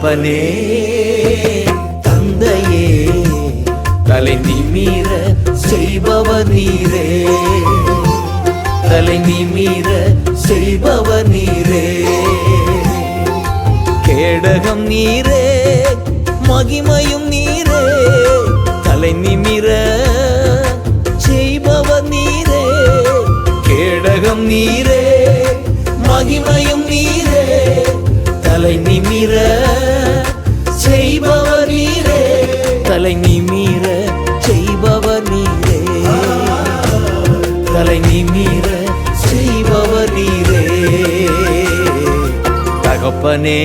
தகப்பனே தந்தையே தலை நிமீர செய்பவர் நீரே. தலை நிமீர செய்பவர் நீரே. கேடகம் நீரே மகிமையும் நீரே. தலை நிமிர செய்பவர் நீரே. கேடகம் நீரே மகிமையும் நீரே. தலை நிமிர தலை நிமிர செய்பவர் நீரே. தலை நிமிர செய்பவர் நீரே. தகப்பனே